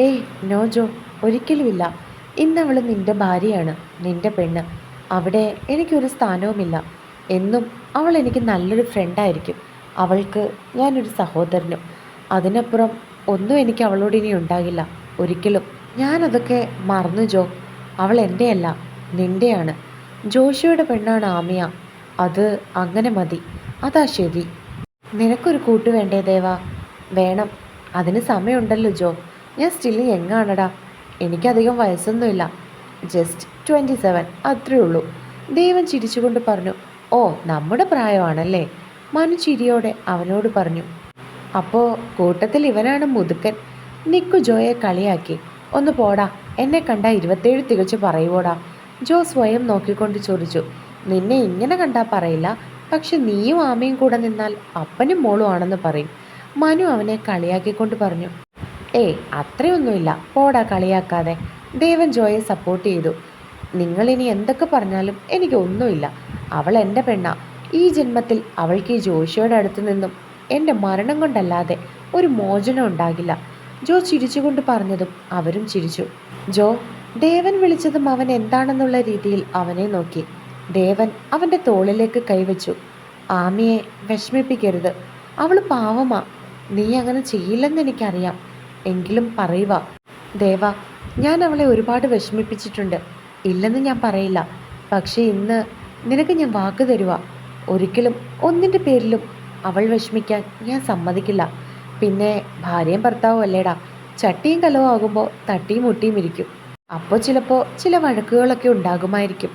ഏയ് നോ ജോ. ഒരിക്കലുമില്ല. ഇന്നവൾ നിന്റെ ഭാര്യയാണ് നിന്റെ പെണ്ണ്. അവിടെ എനിക്കൊരു സ്ഥാനവുമില്ല. എന്നും അവൾ എനിക്ക് നല്ലൊരു ഫ്രണ്ടായിരിക്കും അവൾക്ക് ഞാനൊരു സഹോദരനും. അതിനപ്പുറം ഒന്നും എനിക്ക് അവളോട് ഇനി ഉണ്ടാകില്ല. ഒരിക്കലും. ഞാനതൊക്കെ മറന്നു ജോ. അവൾ എന്റെയല്ല നിന്റെയാണ് ജോഷിയുടെ പെണ്ണാണ് ആമിയ. അത് അങ്ങനെ മതി. അതാ ശരി. നിനക്കൊരു കൂട്ട് വേണ്ടേ ദേവ? വേണം. അതിന് സമയമുണ്ടല്ലോ ജോ. ഞാൻ സ്റ്റിൽ യങ്ങാണടാ. എനിക്കധികം വയസ്സൊന്നുമില്ല. ജസ്റ്റ് ട്വന്റി സെവൻ അത്രേ ഉള്ളൂ. ദൈവം ചിരിച്ചുകൊണ്ട് പറഞ്ഞു ഓ നമ്മുടെ പ്രായമാണല്ലേ? മനു ചിരിയോടെ അവനോട് പറഞ്ഞു അപ്പോൾ കൂട്ടത്തിൽ ഇവനാണ് മുതുക്കൻ. നിക്കു ജോയെ കളിയാക്കി. ഒന്ന് പോടാ എന്നെ കണ്ട ഇരുപത്തേഴ് തികച്ചു പറയുവോടാ. ജോ സ്വയം നോക്കിക്കൊണ്ട് ചോദിച്ചു നിന്നെ ഇങ്ങനെ കണ്ടാ പറയില്ല? പക്ഷെ നീയും ആമയും കൂടെ നിന്നാൽ അപ്പനും മോളും ആണെന്ന് പറയും. മനു അവനെ കളിയാക്കിക്കൊണ്ട് പറഞ്ഞു ഏയ് അത്രയൊന്നുമില്ല. പോടാ കളിയാക്കാതെ. ദേവൻ ജോയെ സപ്പോർട്ട് ചെയ്തു. നിങ്ങളിനി എന്തൊക്കെ പറഞ്ഞാലും എനിക്കൊന്നുമില്ല അവൾ എന്റെ പെണ്ണ. ഈ ജന്മത്തിൽ അവൾക്ക് ഈ ജോഷിയുടെ അടുത്ത് നിന്നും എന്റെ മരണം കൊണ്ടല്ലാതെ ഒരു മോചനം ഉണ്ടാകില്ല. ജോ ചിരിച്ചുകൊണ്ട് പറഞ്ഞതും അവരും ചിരിച്ചു. ജോ ദേവൻ വിളിച്ചതും അവൻ എന്താണെന്നുള്ള രീതിയിൽ അവനെ നോക്കി. ദേവൻ അവന്റെ തോളിലേക്ക് കൈവച്ചു. ആമിയെ വിഷമിപ്പിക്കരുത്. അവൾ പാവമാ. നീ അങ്ങനെ ചെയ്യില്ലെന്ന് എനിക്കറിയാം. എങ്കിലും പറയുക ദേവ ഞാൻ അവളെ ഒരുപാട് വിഷമിപ്പിച്ചിട്ടുണ്ട്. ഇല്ലെന്ന് ഞാൻ പറയില്ല. പക്ഷേ ഇന്ന് നിനക്ക് ഞാൻ വാക്ക് തരുക ഒരിക്കലും ഒന്നിന്റെ പേരിലും അവൾ വിഷമിക്കാൻ ഞാൻ സമ്മതിക്കില്ല. പിന്നെ ഭാര്യയും ഭർത്താവും അല്ലേടാ ചട്ടിയും കലവും ആകുമ്പോൾ തട്ടിയും മുട്ടിയും ഇരിക്കും. അപ്പോൾ ചിലപ്പോൾ ചില വഴക്കുകളൊക്കെ ഉണ്ടാകുമായിരിക്കും.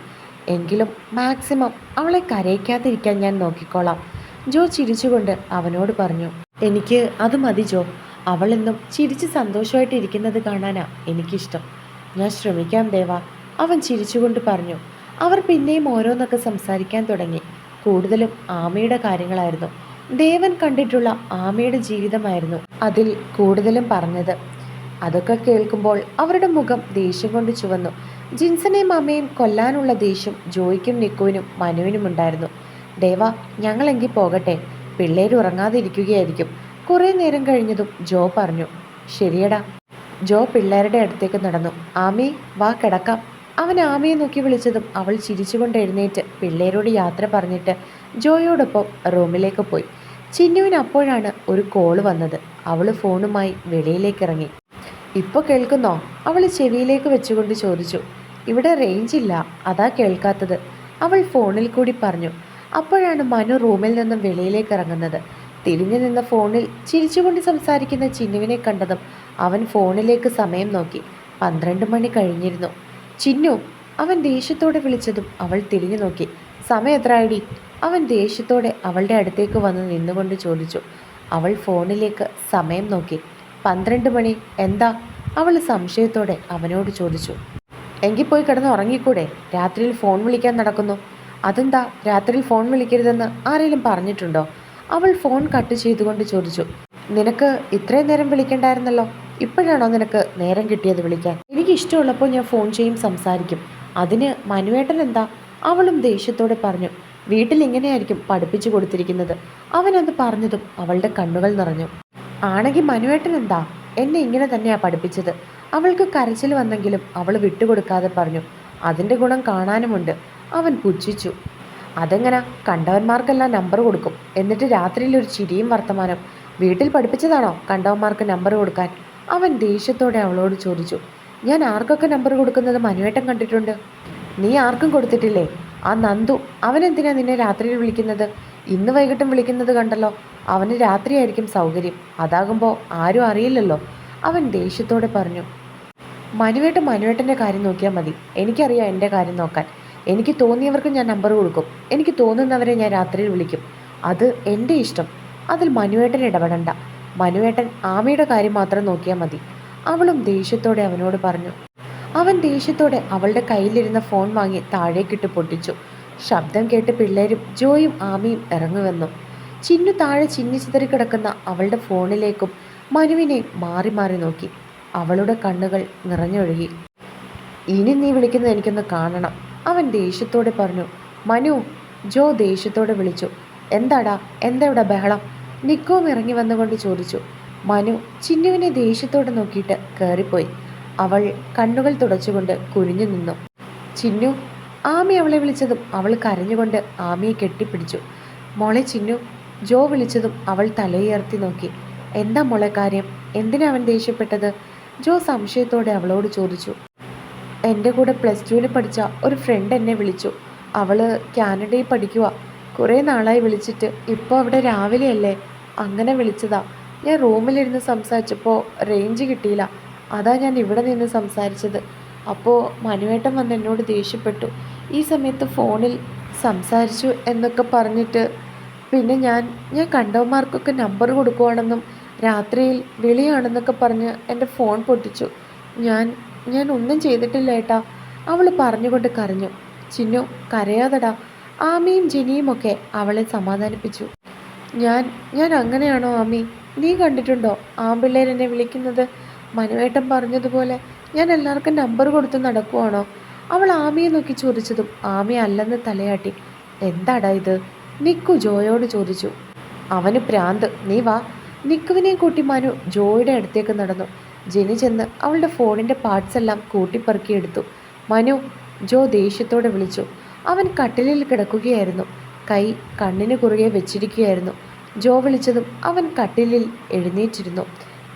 എങ്കിലും മാക്സിമം അവളെ കരയിക്കാതിരിക്കാൻ ഞാൻ നോക്കിക്കോളാം. ജോ ചിരിച്ചുകൊണ്ട് അവനോട് പറഞ്ഞു എനിക്ക് അത് മതി ജോ. അവളെന്നും ചിരിച്ച് സന്തോഷമായിട്ട് ഇരിക്കുന്നത് കാണാനാ എനിക്കിഷ്ടം. ഞാൻ ശ്രമിക്കാം ദേവ. അവൻ ചിരിച്ചുകൊണ്ട് പറഞ്ഞു. അവർ പിന്നെയും ഓരോന്നൊക്കെ സംസാരിക്കാൻ തുടങ്ങി. കൂടുതലും ആമയുടെ കാര്യങ്ങളായിരുന്നു. ദേവൻ കണ്ടിട്ടുള്ള ആമയുടെ ജീവിതമായിരുന്നു അതിൽ കൂടുതലും പറഞ്ഞത്. അതൊക്കെ കേൾക്കുമ്പോൾ അവരുടെ മുഖം ദേഷ്യം കൊണ്ട് ചുവന്നു. ജിൻസനെയും അമ്മയും കൊല്ലാനുള്ള ദേഷ്യം ജോയ്ക്കും നിക്കുവിനും മനുവിനും ഉണ്ടായിരുന്നു. ദേവ ഞങ്ങളെങ്കിൽ പോകട്ടെ. പിള്ളേർ ഉറങ്ങാതെ ഇരിക്കുകയായിരിക്കും കുറേ നേരം കഴിഞ്ഞതും ജോ പറഞ്ഞു ശരിയടാ. ജോ പിള്ളേരുടെ അടുത്തേക്ക് നടന്നു. ആമി വാ കിടക്കാം. അവൻ ആമയെ നോക്കി വിളിച്ചതും അവൾ ചിരിച്ചുകൊണ്ട് എഴുന്നേറ്റ് പിള്ളേരോട് യാത്ര പറഞ്ഞിട്ട് ജോയോടൊപ്പം റൂമിലേക്ക് പോയി. ചിന്നുവിന് അപ്പോഴാണ് ഒരു കോൾ വന്നത്. അവൾ ഫോണുമായി വെളിയിലേക്ക് ഇറങ്ങി ഇപ്പോൾ കേൾക്കുന്നോ? അവൾ ചെവിയിലേക്ക് വെച്ചുകൊണ്ട് ചോദിച്ചു. ഇവിടെ റേഞ്ച് ഇല്ല. അതാ കേൾക്കാത്തത്. അവൾ ഫോണിൽ കൂടി പറഞ്ഞു. അപ്പോഴാണ് മനു റൂമിൽ നിന്നും വെളിയിലേക്ക് ഇറങ്ങുന്നത് തിരിഞ്ഞു നിന്ന ഫോണിൽ ചിരിച്ചുകൊണ്ട് സംസാരിക്കുന്ന ചിന്നുവിനെ കണ്ടതും അവൻ ഫോണിലേക്ക് സമയം നോക്കി. പന്ത്രണ്ട് മണി കഴിഞ്ഞിരുന്നു. ചിന്നു അവൻ ദേഷ്യത്തോടെ വിളിച്ചതും അവൾ തിരിഞ്ഞു നോക്കി. സമയം എത്ര ഐഡി അവൻ ദേഷ്യത്തോടെ അവളുടെ അടുത്തേക്ക് വന്ന് നിന്നുകൊണ്ട് ചോദിച്ചു. അവൾ ഫോണിലേക്ക് സമയം നോക്കി. പന്ത്രണ്ട് മണി. എന്താ? അവൾ സംശയത്തോടെ അവനോട് ചോദിച്ചു. എങ്കിൽ പോയി കിടന്ന് ഉറങ്ങിക്കൂടെ? രാത്രിയിൽ ഫോൺ വിളിക്കാൻ നടക്കുന്നു. അതെന്താ? രാത്രിയിൽ ഫോൺ വിളിക്കരുതെന്ന് ആരെങ്കിലും പറഞ്ഞിട്ടുണ്ടോ? അവൾ ഫോൺ കട്ട് ചെയ്തുകൊണ്ട് ചോദിച്ചു നിനക്ക് ഇത്രയും നേരം വിളിക്കണ്ടായിരുന്നല്ലോ? ഇപ്പോഴാണോ നിനക്ക് നേരം കിട്ടിയത് വിളിക്കാൻ? എനിക്ക് ഇഷ്ടമുള്ളപ്പോൾ ഞാൻ ഫോൺ ചെയ്യും സംസാരിക്കും. അതിന് മനുവേട്ടൻ എന്താ? അവളും ദേഷ്യത്തോടെ പറഞ്ഞു വീട്ടിൽ ഇങ്ങനെയായിരിക്കും പഠിപ്പിച്ചു കൊടുത്തിരിക്കുന്നത്. അവനത് പറഞ്ഞതും അവളുടെ കണ്ണുകൾ നിറഞ്ഞു. ആണെങ്കിൽ മനുവേട്ടൻ എന്താ? എന്നെ ഇങ്ങനെ തന്നെയാണ് പഠിപ്പിച്ചത്. അവൾക്ക് കരച്ചിൽ വന്നെങ്കിലും അവൾ വിട്ടുകൊടുക്കാതെ പറഞ്ഞു അതിന്റെ ഗുണം കാണാനുമുണ്ട്. അവൻ പുച്ഛിച്ചു അതെങ്ങനെ? കണ്ടവന്മാർക്കെല്ലാം നമ്പർ കൊടുക്കും. എന്നിട്ട് രാത്രിയിൽ ഒരു ചിരിയും വർത്തമാനം. വീട്ടിൽ പഠിപ്പിച്ചതാണോ കണ്ടവന്മാർക്ക് നമ്പർ കൊടുക്കാൻ? അവൻ ദേഷ്യത്തോടെ അവളോട് ചോദിച്ചു. ഞാൻ ആർക്കൊക്കെ നമ്പർ കൊടുക്കുന്നത് മനുവേട്ടം കണ്ടിട്ടുണ്ട്? നീ ആർക്കും കൊടുത്തിട്ടില്ലേ? ആ നന്ദു അവനെന്തിനാ നിന്നെ രാത്രിയിൽ വിളിക്കുന്നത്? ഇന്ന് വൈകിട്ടും വിളിക്കുന്നത് കണ്ടല്ലോ. അവന് രാത്രിയായിരിക്കും സൗകര്യം. അതാകുമ്പോൾ ആരും അറിയില്ലല്ലോ. അവൻ ദേഷ്യത്തോടെ പറഞ്ഞു. മനുവേട്ടൻ മനുവേട്ടന്റെ കാര്യം നോക്കിയാൽ മതി. എനിക്കറിയാം എന്റെ കാര്യം നോക്കാൻ. എനിക്ക് തോന്നിയവർക്ക് ഞാൻ നമ്പർ കൊടുക്കും. എനിക്ക് തോന്നുന്നവരെ ഞാൻ രാത്രിയിൽ വിളിക്കും. അത് എന്റെ ഇഷ്ടം. അതിൽ മനുവേട്ടൻ ഇടപെടണ്ട. മനുവേട്ടൻ ആമയുടെ കാര്യം മാത്രം നോക്കിയാൽ മതി. അവളും ദേഷ്യത്തോടെ അവനോട് പറഞ്ഞു. അവൻ ദേഷ്യത്തോടെ അവളുടെ കയ്യിലിരുന്ന ഫോൺ വാങ്ങി താഴേക്കിട്ട് പൊട്ടിച്ചു. ശബ്ദം കേട്ട് പിള്ളേരും ജോയും ആമയും ഇറങ്ങുവെന്നു ചിന്നു താഴെ ചിന്നി ചിതറി കിടക്കുന്ന അവളുടെ ഫോണിലേക്കും മനുവിനെ മാറി മാറി നോക്കി. അവളുടെ കണ്ണുകൾ നിറഞ്ഞൊഴുകി. ഇനി നീ വിളിക്കുന്നത് എനിക്കൊന്ന് കാണണം. അവൻ ദേഷ്യത്തോടെ പറഞ്ഞു മനു ജോ ദേഷ്യത്തോടെ വിളിച്ചു. എന്താടാ എന്താ ഇവിടെ ബഹളം? നിക്കോം ഇറങ്ങി വന്നുകൊണ്ട് ചോദിച്ചു. മനു ചിന്നുവിനെ ദേഷ്യത്തോടെ നോക്കിയിട്ട് കയറിപ്പോയി അവൾ കണ്ണുകൾ തുടച്ചുകൊണ്ട് കുനിഞ്ഞു നിന്നു. ചിന്നു ആമി അവളെ വിളിച്ചതും അവൾ കരഞ്ഞുകൊണ്ട് ആമിയെ കെട്ടിപ്പിടിച്ചു. മോളെ ചിന്നു ജോ വിളിച്ചതും അവൾ തലയുയർത്തി നോക്കി. എന്താ മോളെ കാര്യം? എന്തിനാ അവൻ ദേഷ്യപ്പെട്ടത്? ജോ സംശയത്തോടെ അവളോട് ചോദിച്ചു. എന്റെ കൂടെ പ്ലസ് ടുവിൽ പഠിച്ച ഒരു ഫ്രണ്ട് എന്നെ വിളിച്ചു. അവൾ കാനഡയിൽ പഠിക്കുക കുറേ നാളായി വിളിച്ചിട്ട് ഇപ്പോൾ അവിടെ രാവിലെയല്ലേ? അങ്ങനെ വിളിച്ചതാ. ഞാൻ റൂമിലിരുന്ന് സംസാരിച്ചപ്പോൾ റേഞ്ച് കിട്ടിയില്ല. അതാ ഞാൻ ഇവിടെ നിന്ന് സംസാരിച്ചത്. അപ്പോൾ മനുവേട്ടൻ വന്ന് എന്നോട് ദേഷ്യപ്പെട്ടു. ഈ സമയത്ത് ഫോണിൽ സംസാരിച്ചു എന്നൊക്കെ പറഞ്ഞിട്ട് പിന്നെ ഞാൻ ഞാൻ കണ്ടവന്മാർക്കൊക്കെ നമ്പർ കൊടുക്കുവാണെന്നും രാത്രിയിൽ വിളിയാണെന്നൊക്കെ പറഞ്ഞ് എന്റെ ഫോൺ പൊട്ടിച്ചു. ഞാൻ ഞാൻ ഒന്നും ചെയ്തിട്ടില്ല ഏട്ടാ. അവൾ പറഞ്ഞുകൊണ്ട് കരഞ്ഞു. ചിന്നു കരയാതടാ. ആമിയും ജിനിയും ഒക്കെ അവളെ സമാധാനിപ്പിച്ചു. ഞാൻ ഞാൻ അങ്ങനെയാണോ ആമി? നീ കണ്ടിട്ടുണ്ടോ? ആമ്പിള്ളേർ എന്നെ വിളിക്കുന്നത്? മനുവേട്ടൻ പറഞ്ഞതുപോലെ ഞാൻ എല്ലാവർക്കും നമ്പർ കൊടുത്ത് നടക്കുവാണോ? അവൾ ആമിയെ നോക്കി ചോദിച്ചതും ആമി അല്ലെന്ന് തലയാട്ടി. എന്താടാ ഇത്? നിക്കു ജോയോട് ചോദിച്ചു. അവന് പ്രാന്ത്. നീ വാ. നിക്കുവിനെയും കൂട്ടി മനു ജോയുടെ അടുത്തേക്ക് നടന്നു. ജെനി ചെന്ന് അവളുടെ ഫോണിന്റെ പാർട്സ് എല്ലാം കൂട്ടിപ്പറുക്കിയെടുത്തു മനു ജോ ദേഷ്യത്തോടെ വിളിച്ചു. അവൻ കട്ടിലിൽ കിടക്കുകയായിരുന്നു. കൈ കണ്ണിന് കുറുകെ വെച്ചിരിക്കുകയായിരുന്നു. ജോ വിളിച്ചതും അവൻ കട്ടിലിൽ എഴുന്നേറ്റിരുന്നു.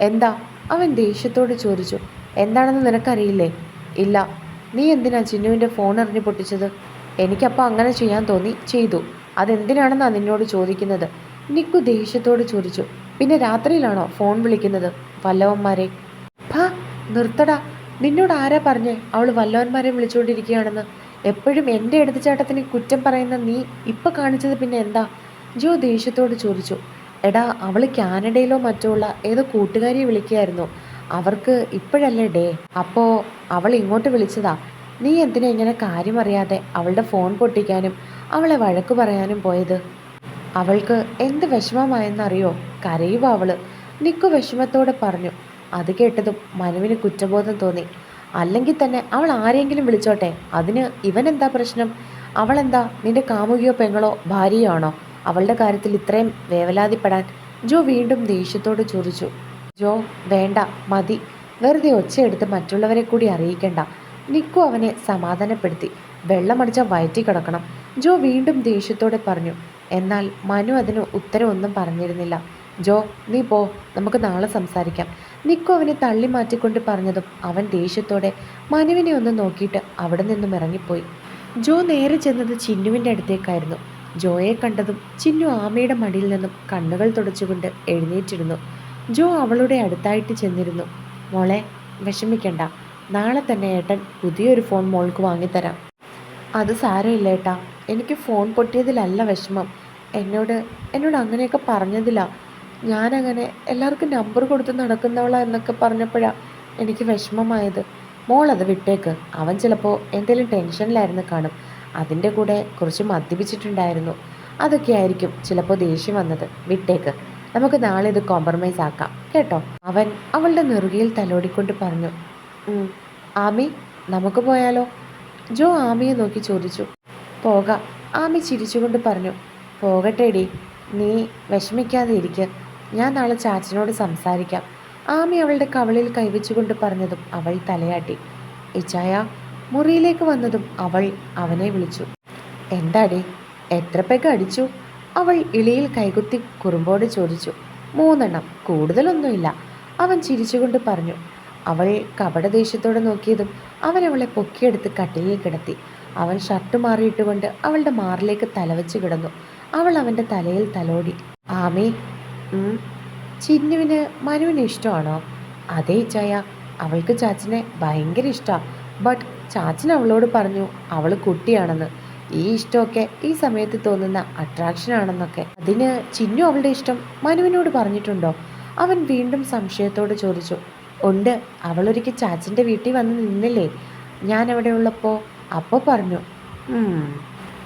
എന്താ? അവൻ ദേഷ്യത്തോട് ചോദിച്ചു. എന്താണെന്ന് നിനക്കറിയില്ലേ? ഇല്ല. നീ എന്തിനാ ചിന്നുവിന്റെ ഫോൺ എറിഞ്ഞു പൊട്ടിച്ചത്? എനിക്കപ്പോൾ അങ്ങനെ ചെയ്യാൻ തോന്നി. ചെയ്തു. അതെന്തിനാണെന്നാ നിന്നോട് ചോദിക്കുന്നത്? നിക്കു ദേഷ്യത്തോട് ചോദിച്ചു. പിന്നെ രാത്രിയിലാണോ ഫോൺ വിളിക്കുന്നത്? വല്ലവന്മാരെ. നിർത്തടാ. നിന്നോട് ആരാ പറഞ്ഞേ? അവൾ വല്ലവന്മാരെ വിളിച്ചുകൊണ്ടിരിക്കുകയാണെന്ന്. എപ്പോഴും എന്റെ എടുത്തുചാട്ടത്തിന് കുറ്റം പറയുന്ന നീ ഇപ്പം കാണിച്ചത് പിന്നെ എന്താ? ജോ ദേഷ്യത്തോട് ചോദിച്ചു. എടാ അവൾ കാനഡയിലോ മറ്റോ ഉള്ള ഏതോ കൂട്ടുകാരിയെ വിളിക്കുകയായിരുന്നു. അവർക്ക് ഇപ്പോഴല്ലേ ഡേ? അപ്പോൾ അവൾ ഇങ്ങോട്ട് വിളിച്ചതാ. നീ എന്തിനാ ഇങ്ങനെ കാര്യം അറിയാതെ അവളുടെ ഫോൺ പൊട്ടിക്കാനും അവളെ വഴക്ക് പറയാനും പോയത്? അവൾക്ക് എന്ത് വിഷമമായെന്നറിയോ? കരയുക അവൾ. നിക്കു വിഷമത്തോടെ പറഞ്ഞു. അത് കേട്ടതും മനുവിന് കുറ്റബോധം തോന്നി. അല്ലെങ്കിൽ തന്നെ അവൾ ആരെങ്കിലും വിളിച്ചോട്ടെ? അതിന് ഇവൻ എന്താ പ്രശ്നം? അവളെന്താ നിന്റെ കാമുകിയോ പെങ്ങളോ ഭാര്യയോ ആണോ അവളുടെ കാര്യത്തിൽ ഇത്രയും വേവലാതിപ്പെടാൻ ജോ വീണ്ടും ദേഷ്യത്തോട് ചോദിച്ചു. ജോ വേണ്ട മതി. വെറുതെ ഒച്ചയെടുത്ത് മറ്റുള്ളവരെ കൂടി അറിയിക്കണ്ട. നിക്കു അവനെ സമാധാനപ്പെടുത്തി. വെള്ളമടിച്ച വയറ്റി കിടക്കണം. ജോ വീണ്ടും ദേഷ്യത്തോടെ പറഞ്ഞു. എന്നാൽ മനു അതിന് ഉത്തരവൊന്നും പറഞ്ഞിരുന്നില്ല. ജോ നീ പോ. നമുക്ക് നാളെ സംസാരിക്കാം. നിക്കു അവനെ തള്ളി മാറ്റിക്കൊണ്ട് പറഞ്ഞതും അവൻ ദേഷ്യത്തോടെ മനുവിനെ ഒന്ന് നോക്കിയിട്ട് അവിടെ നിന്നും ഇറങ്ങിപ്പോയി. ജോ നേരെ ചെന്നത് ചിന്നുവിന്റെ അടുത്തേക്കായിരുന്നു. ജോയെ കണ്ടതും ചിന്നു ആമയുടെ മടിയിൽ നിന്നും കണ്ണുകൾ തുടച്ചുകൊണ്ട് എഴുന്നേറ്റിരുന്നു. ജോ അവളുടെ അടുത്തായിട്ട് ചെന്നിരുന്നു. മോളെ വിഷമിക്കണ്ട. നാളെ തന്നെ ഏട്ടൻ പുതിയൊരു ഫോൺ മോൾക്ക് വാങ്ങിത്തരാം. അത് സാരമില്ല ഏട്ടാ. എനിക്ക് ഫോൺ പൊട്ടിയതിലല്ല വിഷമം. എന്നോട് എന്നോട് അങ്ങനെയൊക്കെ പറഞ്ഞതിലാ. ഞാനങ്ങനെ എല്ലാവർക്കും നമ്പർ കൊടുത്ത് നടക്കുന്നവളാ എന്നൊക്കെ പറഞ്ഞപ്പോഴാണ് എനിക്ക് വിഷമമായത്. മോൾ അത് വിട്ടേക്ക്. അവൻ ചിലപ്പോൾ എന്തെങ്കിലും ടെൻഷനിലായിരുന്നു കാണും. അതിന്റെ കൂടെ കുറച്ച് മദ്യപിച്ചിട്ടുണ്ടായിരുന്നു. അതൊക്കെ ആയിരിക്കും ചിലപ്പോൾ ദേഷ്യം വന്നത്. വിട്ടേക്ക്. നമുക്ക് നാളെ ഇത് കോംപ്രമൈസ് ആക്കാം. കേട്ടോ? അവൻ അവളുടെ നെറുകയിൽ തലോടിക്കൊണ്ട് പറഞ്ഞു. ആമി നമുക്ക് പോയാലോ? ജോ ആമിയെ നോക്കി ചോദിച്ചു. പോകാം. ആമി ചിരിച്ചുകൊണ്ട് പറഞ്ഞു. പോകട്ടെടി. നീ വിഷമിക്കാതെ ഇരിക്ക്. ഞാൻ നാളെ ചാച്ചനോട് സംസാരിക്കാം. ആമി അവളുടെ കവളിൽ കൈവച്ചുകൊണ്ട് പറഞ്ഞതും അവൾ തലയാട്ടി. ഇച്ചായ മുറിയിലേക്ക് വന്നതും അവൾ അവനെ വിളിച്ചു. എന്താടി എത്ര പെഗ് അടിച്ചു? അവൾ ഇളിയിൽ കൈകുത്തി കുറുമ്പോട് ചോദിച്ചു. മൂന്നെണ്ണം കൂടുതലൊന്നുമില്ല. അവൻ ചിരിച്ചുകൊണ്ട് പറഞ്ഞു. അവൾ കപടദേഷ്യത്തോടെ നോക്കിയതും അവൻ അവളെ പൊക്കിയെടുത്ത് കട്ടിലിൽ കിടത്തി. അവൻ ഷർട്ട് മാറിയിട്ടുകൊണ്ട് അവളുടെ മാറിലേക്ക് തലവെച്ച് കിടന്നു. അവൾ അവന്റെ തലയിൽ തലോടി. ആമി ചിന്നുവിന് മനുവിന് ഇഷ്ടമാണോ? അതേ ചായ. അവൾക്ക് ചാച്ചനെ ഭയങ്കര ഇഷ്ടമാണ് ബട്ട് ചാച്ചൻ അവളോട് പറഞ്ഞു അവൾ കുട്ടിയാണെന്ന്. ഈ ഇഷ്ടമൊക്കെ ഈ സമയത്ത് തോന്നുന്ന അട്രാക്ഷൻ ആണെന്നൊക്കെ. അതിന് ചിന്നു അവളുടെ ഇഷ്ടം മനുവിനോട് പറഞ്ഞിട്ടുണ്ടോ? അവൻ വീണ്ടും സംശയത്തോട് ചോദിച്ചു ഉണ്ട്. അവളൊരിക്കൽ ചാച്ചന്റെ വീട്ടിൽ വന്ന് നിന്നില്ലേ? ഞാൻ അവിടെ ഉള്ളപ്പോൾ അപ്പോൾ പറഞ്ഞു "ഉം,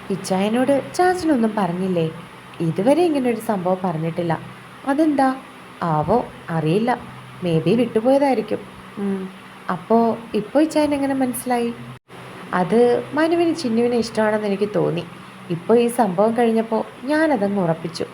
ഇച്ചായനോട് ചാച്ചനൊന്നും പറഞ്ഞില്ലേ? ഇതുവരെ ഇങ്ങനെ ഒരു സംഭവം പറഞ്ഞിട്ടില്ല. അതെന്താ? ആവോ അറിയില്ല. മേ ബി വിട്ടുപോയതായിരിക്കും. അപ്പോൾ ഇപ്പോൾ ഇച്ചായൻ എങ്ങനെ മനസ്സിലായി? അത് മനുവിന് ചിന്നുവിന് ഇഷ്ടമാണെന്ന് എനിക്ക് തോന്നി. ഇപ്പോൾ ഈ സംഭവം കഴിഞ്ഞപ്പോൾ ഞാനതങ്ങ് ഉറപ്പിച്ചു.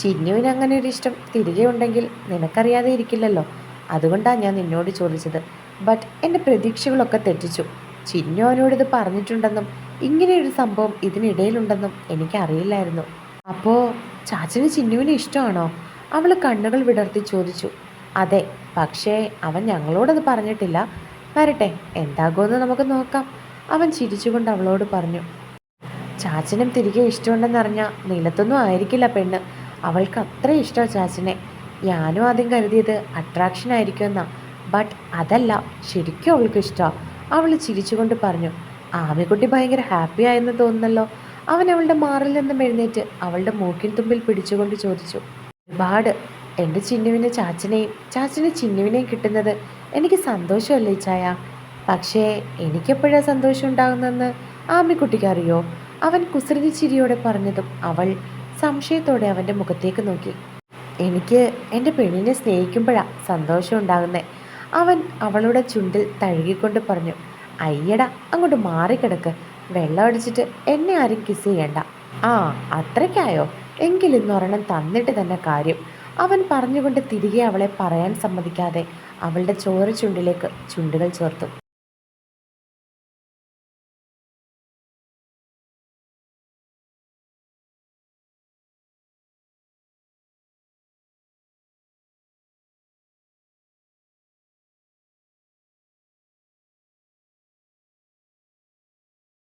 ചിന്നുവിന് അങ്ങനെ ഒരു ഇഷ്ടം തിരികെ ഉണ്ടെങ്കിൽ നിനക്കറിയാതെ ഇരിക്കില്ലല്ലോ. അതുകൊണ്ടാണ് ഞാൻ നിന്നോട് ചോദിച്ചത്. ബട്ട് എന്റെ പ്രതീക്ഷകളൊക്കെ തെറ്റിച്ചു. ചിന്നു അവനോട് ഇത് പറഞ്ഞിട്ടുണ്ടെന്നും ഇങ്ങനെയൊരു സംഭവം ഇതിനിടയിലുണ്ടെന്നും എനിക്കറിയില്ലായിരുന്നു. അപ്പോൾ ചാച്ചന് ചിന്നുവിന് ഇഷ്ടമാണോ? അവൾ കണ്ണുകൾ വിടർത്തി ചോദിച്ചു അതെ പക്ഷേ അവൻ ഞങ്ങളോടത് പറഞ്ഞിട്ടില്ല. വരട്ടെ എന്താകുമെന്ന് നമുക്ക് നോക്കാം. അവൻ ചിരിച്ചുകൊണ്ട് അവളോട് പറഞ്ഞു ചാച്ചനും തിരികെ ഇഷ്ടമുണ്ടെന്നറിഞ്ഞ നിലത്തൊന്നും ആയിരിക്കില്ല പെണ്ണ്. അവൾക്ക് അത്ര ഇഷ്ടമാണ് ചാച്ചനെ. ഞാനും ആദ്യം കരുതിയത് അട്രാക്ഷൻ ആയിരിക്കുമെന്നാ. ബട്ട് അതല്ല ശരിക്കും അവൾക്ക് ഇഷ്ടമാണ് അവൾ ചിരിച്ചുകൊണ്ട് പറഞ്ഞു ആമിക്കുട്ടി ഭയങ്കര ഹാപ്പി ആയെന്ന് തോന്നുന്നല്ലോ. അവൻ അവളുടെ മാറിൽ നിന്നും എഴുന്നേറ്റ് അവളുടെ മൂക്കിൻ തുമ്പിൽ പിടിച്ചുകൊണ്ട് ചോദിച്ചു ഒരുപാട് എന്റെ ചിന്നുവിന് ചാച്ചനെയും ചാച്ചന് ചിന്നുവിനെയും കിട്ടുന്നത് എനിക്ക് സന്തോഷമല്ലേ ചായ? പക്ഷേ എനിക്കെപ്പോഴാണ് സന്തോഷം ഉണ്ടാകുന്നതെന്ന് ആമിക്കുട്ടിക്ക് അറിയോ? അവൻ കുസൃതി ചിരിയോടെ പറഞ്ഞതും അവൾ സംശയത്തോടെ അവന്റെ മുഖത്തേക്ക് നോക്കി. എനിക്ക് എന്റെ പെണ്ണിനെ സ്നേഹിക്കുമ്പോഴാണ് സന്തോഷം ഉണ്ടാകുന്നത് അവൻ അവളുടെ ചുണ്ടിൽ തഴുകിക്കൊണ്ട് പറഞ്ഞു അയ്യട അങ്ങോട്ട് മാറിക്കിടക്ക്. വെള്ളം അടിച്ചിട്ട് എന്നെ ആരും കിസ് ചെയ്യണ്ട. ആ അത്രയ്ക്കായോ? എങ്കിൽ ഇന്നൊരെണ്ണം തന്നിട്ട് തന്നെ കാര്യം. അവൻ പറഞ്ഞുകൊണ്ട് തിരികെ അവളെ പറയാൻ സമ്മതിക്കാതെ അവളുടെ ചോര ചുണ്ടിലേക്ക് ചുണ്ടുകൾ ചേർത്തു.